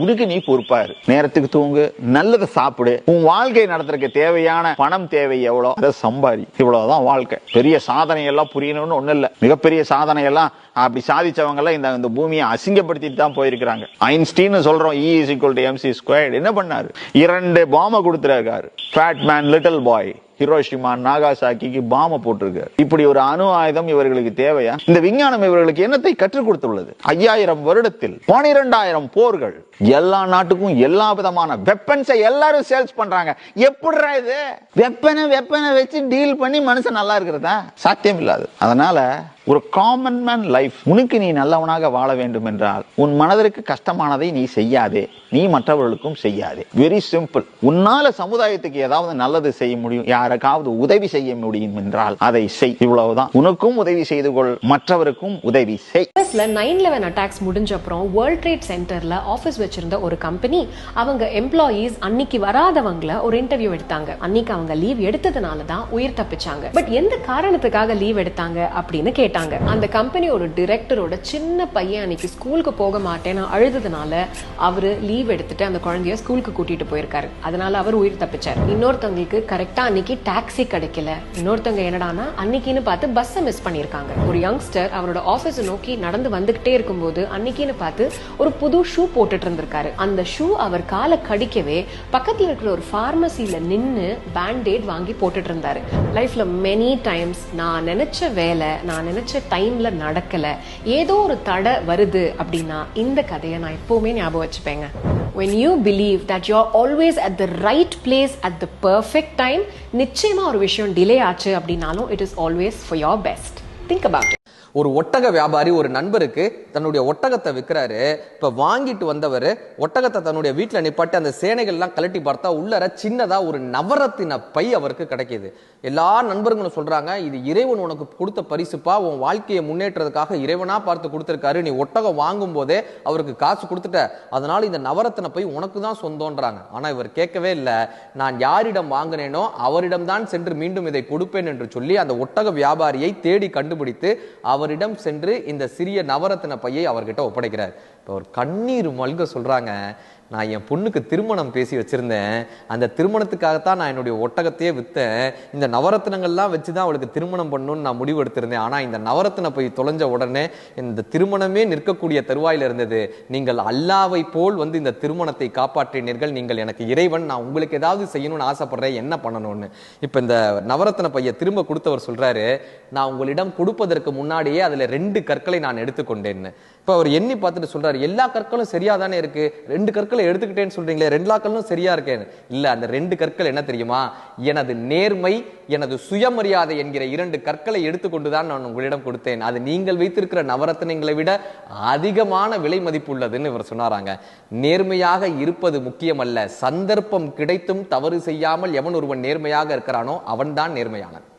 உனக்கு நீ பொறுப்பாரு நேரத்துக்கு தூங்கு நல்லதை சாப்பிடு. உன் வாழ்க்கை நடத்துறதுக்கு தேவையான பணம் தேவை எவ்வளோ? அதை சம்பாதி. இவ்வளவுதான் வாழ்க்கை. பெரிய சாதனை எல்லாம் புரியணும்னு ஒண்ணு இல்ல. மிகப்பெரிய சாதனை எல்லாம் அப்படி சாதிச்சவங்க எல்லாம் இந்த இந்த பூமியை அசிங்கப்படுத்திட்டு தான் போயிருக்கிறாங்க. ஐன்ஸ்டீன் சொல்றோம் E is equal to MC squared என்ன பண்ணாரு? இரண்டு பாம்பை கொடுத்துருக்காரு. Fat Man Little Boy Hiroshima நாகாசாக்கிக்கு பாம போட்டிருக்காரு. இப்படி ஒரு அணு ஆயுதம் இவர்களுக்கு தேவையா? இந்த விஞ்ஞானம் இவர்களுக்கு என்னத்தை கற்றுக் கொடுத்துள்ளது? ஐயாயிரம் வருடத்தில் பனிரெண்டாயிரம் போர்கள். எல்லா நாட்டுக்கும் எல்லா விதமான வெப்பன்ஸை எல்லாரும் சேல்ஸ் பண்றாங்க. எப்படிடா இது? வெப்பனை வெப்பனை வச்சு டீல் பண்ணி மனுஷன் நல்லா இருக்கிறதா? சாத்தியம் இல்லாது அதனால ஒரு காமன் மேன் லைஃப் உனக்கு நீ நல்லவனாக வாழ வேண்டும் என்றால் உன் மனதிற்கு கஷ்டமானதை நீ செய்யாதே. நீ மற்றவர்களுக்கும் செய்யாதே. வெரி சிம்பிள் உன்னால சமுதாயத்துக்கு ஏதாவது நல்லது செய்ய முடியும் யாருக்காவது உதவி செய்ய முடியும் என்றால் அதை செய். இவ்வளவுதான். உனக்கும் உதவி செய்து கொள் மற்றவருக்கும் உதவி செய். யூஎஸ்ல நைன் லெவன் அட்டாக்ஸ் முடிஞ்ச அப்புறம் வேர்ல்ட் ட்ரேட் சென்டர்ல ஆஃபீஸ் வச்சிருந்த ஒரு கம்பெனி அவங்க எம்ப்ளாயீஸ் அன்னைக்கு வராதவங்கள ஒரு இன்டர்வியூ எடுத்தாங்க. அன்னைக்கு அவங்க லீவ் எடுத்ததுனால தான் உயிர் தப்பிச்சாங்க. பட் எந்த காரணத்துக்காக லீவ் எடுத்தாங்க அப்படின்னு கேட்டாங்க. அந்த கம்பெனியோட டிரெக்டரோட சின்ன பையன் அன்னைக்கு ஸ்கூலுக்கு போக மாட்டேன்னு அழுததுனால அவரு லீவ் எடுத்துட்டு அந்த குழந்தைய ஸ்கூலுக்கு கூட்டிட்டு போயிருக்காரு. அதனால அவர் உயிர் தப்பிச்சார். இன்னொருத்தவங்களுக்கு கரெக்டா அன்னைக்கு டாக்ஸி கிடைக்கல. இன்னொருத்தவங்க என்னடானா அன்னைக்குன்னு பார்த்து பஸ்ஸை மிஸ் பண்ணியிருக்காங்க. ஒரு யங்ஸ்டர் அவரோட ஆஃபீஸை நோக்கி நடந்து வந்துகிட்டே இருக்கும்போது அன்னைக்குன்னு பார்த்து ஒரு புது ஷூ போட்டுட்டு இருந்திருக்காரு. அந்த ஷூ அவர் காலை கடிக்கவே பக்கத்தில் இருக்கிற ஒரு ஃபார்மசியில் நின்று பேண்டேட் வாங்கி போட்டுட்டு இருந்தாரு. லைஃப்ல மெனி டைம்ஸ் நான் நினைச்ச வேலை நான் நினைச்ச டைம்ல நடக்கல. ஏதோ ஒரு தடை வருது அப்படின்னா இந்த கதையை நான் எப்பவுமே ஞாபகம் வச்சுப்பேங்க. when you believe that you're always at the right place at the perfect time நிச்சயமா ஒரு விஷயம் டிலே ஆச்சு அப்படின்னாலும் it is always for your best think about it ஒரு ஒட்டக வியாபாரி ஒரு நண்பருக்கு தன்னுடைய ஒட்டகத்தை விற்கிறாரு. இப்ப வாங்கிட்டு வந்தவர் ஒட்டகத்தை தன்னுடைய வீட்டில் நிப்பாட்டி அந்த சேனைகள்லாம் கழட்டி பார்த்தா உள்ளர சின்னதா ஒரு நவரத்தின பை அவருக்கு கிடைக்கிது. எல்லா நண்பர்களும் சொல்றாங்க இது இறைவன் உனக்கு கொடுத்த பரிசுப்பா உன் வாழ்க்கையை முன்னேற்றதுக்காக இறைவனா பார்த்து கொடுத்துருக்காரு. நீ ஒட்டகம் வாங்கும் போதே அவருக்கு காசு கொடுத்துட்ட. அதனால இந்த நவரத்தின பை உனக்கு தான் சொந்தம்ன்றாங்க ஆனா இவர் கேட்கவே இல்லை. நான் யாரிடம் வாங்கினேனோ அவரிடம்தான் சென்று மீண்டும் இதை கொடுப்பேன் என்று சொல்லி அந்த ஒட்டக வியாபாரியை தேடி கண்டுபிடித்து அவர் அவரிடம் சென்று இந்த சிறிய நவரத்தின பையை அவர்கிட்ட ஒப்படைக்கிறார். இப்போ அவர் கண்ணீர் மல்க சொல்றாங்க. நான் என் பொண்ணுக்கு திருமணம் பேசி வச்சுருந்தேன். அந்த திருமணத்துக்காகத்தான் நான் என்னுடைய ஒட்டகத்தையே விற்றேன் இந்த நவரத்தினங்கள்லாம் வச்சு தான் அவளுக்கு திருமணம் பண்ணணும்னு நான் முடிவு எடுத்திருந்தேன் ஆனால் இந்த நவரத்தின போய் தொலைஞ்ச உடனே இந்த திருமணமே நிற்கக்கூடிய தருவாயில் இருந்தது. நீங்கள் அல்லாவை போல் வந்து இந்த திருமணத்தை காப்பாற்றினீர்கள். நீங்கள் எனக்கு இறைவன் நான் உங்களுக்கு ஏதாவது செய்யணும்னு ஆசைப்படுறேன். என்ன பண்ணணும்னு? இப்போ இந்த நவரத்தின பையை திரும்ப கொடுத்தவர் சொல்கிறாரு நான் உங்களிடம் கொடுப்பதற்கு முன்னாடியே அதில் ரெண்டு கற்களை நான் எடுத்துக்கொண்டேன்னு. இப்போ அவர் எண்ணி பார்த்துட்டு சொல்றாரு எல்லா கற்களும் சரியா தானே இருக்கு? ரெண்டு கற்களை எடுத்துக்கிட்டேன்னு சொல்றீங்களே ரெண்டு கற்களும் சரியா இருக்கேன்னு. இல்ல அந்த ரெண்டு கற்கள் என்ன தெரியுமா? எனது நேர்மை எனது சுயமரியாதை என்கிற இரண்டு கற்களை எடுத்துக்கொண்டுதான் நான் உங்களிடம் கொடுத்தேன். அது நீங்கள் வைத்திருக்கிற நவரத்தினங்களை விட அதிகமான விலை மதிப்பு உள்ளதுன்னு இவர் சொன்னாராங்க. நேர்மையாக இருப்பது முக்கியமல்ல. சந்தர்ப்பம் கிடைத்தும் தவறு செய்யாமல் எவன் ஒருவன் நேர்மையாக இருக்கிறானோ அவன்தான் நேர்மையானது